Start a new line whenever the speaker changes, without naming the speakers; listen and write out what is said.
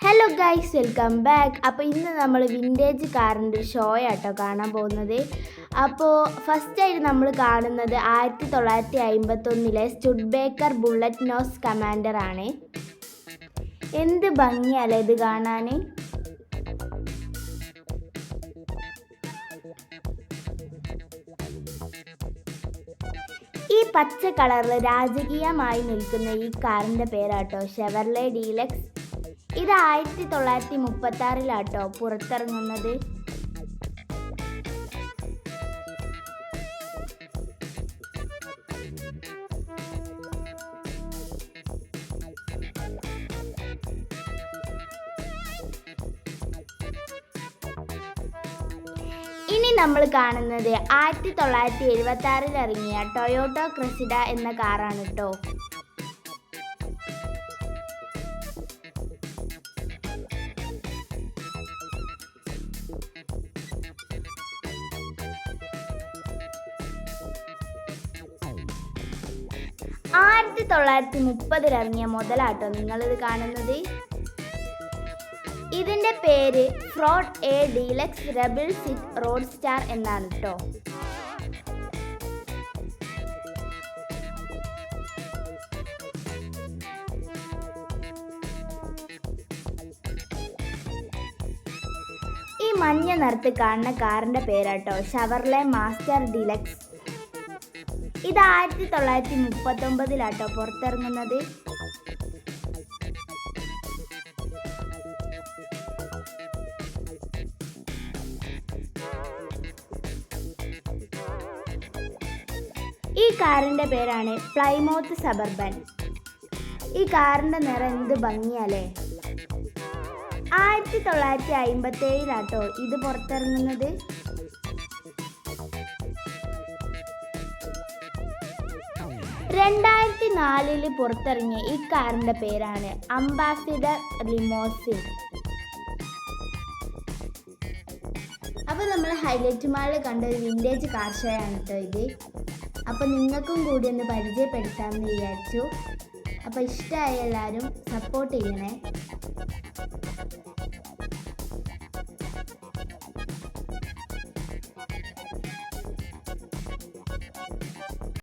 Hello guys welcome back അപ്പോൾ ഇന്ന് നമ്മൾ വിന്റേജ് കാറിന്റെ ഒരു ഷോ ആട്ടോ കാണാൻ പോകുന്നത്. അപ്പോൾ ഫസ്റ്റായിട്ട് നമ്മൾ കാണുന്നത് ആയിരത്തി തൊള്ളായിരത്തി അമ്പത്തൊന്നിലെ സ്റ്റുഡ്ബേക്കർ ബുള്ളറ്റ് നോസ് കമാൻഡർ ആണ്. എന്ത് ഭംഗിയല്ലേ ഇത് കാണാൻ ഈ പച്ച കളറിൽ രാജകീയമായി നിൽക്കുന്ന ഈ കാറിന്റെ പേരാട്ടോ ഷെവർലെ ഡീലക്സ് ഇത് ആയിരത്തി തൊള്ളായിരത്തി മുപ്പത്തി ആറിലാട്ടോ പുറത്തിറങ്ങുന്നത്. ഇനി നമ്മൾ കാണുന്നത് ആയിരത്തി തൊള്ളായിരത്തി എഴുപത്തി ആറിൽ ഇറങ്ങിയ ടൊയോട്ടോ ക്രിസിഡ എന്ന കാറാണ് കേട്ടോ ആയിരത്തി തൊള്ളായിരത്തി മുപ്പതിൽ ഇറങ്ങിയ മുതലാട്ടോ നിങ്ങളിത് കാണുന്നത്. ഇതിന്റെ പേര് Ford A deluxe rumble seat roadster എന്നാണ് കേട്ടോ ഈ മഞ്ഞ നിറത്ത് കാണുന്ന കാറിന്റെ പേരാട്ടോ ഷവർലെ മാസ്റ്റർ ഡീലക്സ് ഇത് ആയിരത്തി തൊള്ളായിരത്തി മുപ്പത്തി ഒമ്പതിലാട്ടോ പുറത്തിറങ്ങുന്നത്. ഈ കാറിന്റെ പേരാണ് പ്ലൈമൗത്ത് സബർബൻ. ഈ കാറിന്റെ നിറം എന്ത് ഭംഗിയല്ലേ ആയിരത്തി തൊള്ളായിരത്തി അമ്പത്തി ഏഴിലാട്ടോ ഇത് പുറത്തിറങ്ങുന്നത്. രണ്ടായിരത്തി നാലിൽ പുറത്തിറങ്ങിയ ഈ കാറിന്റെ പേരാണ് അംബാസിഡർ ലിമോസിൻ. അപ്പോൾ നമ്മൾ ഹൈലൈറ്റ് മാളിൽ കണ്ട ഒരു വിന്റേജ് കാർ കേട്ടോ ഇത്. അപ്പോൾ നിങ്ങൾക്കും കൂടി ഒന്ന് പരിചയപ്പെടുത്താമെന്ന് വിചാരിച്ചു. അപ്പോൾ ഇഷ്ടമായ എല്ലാവരും സപ്പോർട്ട് ചെയ്യണേ.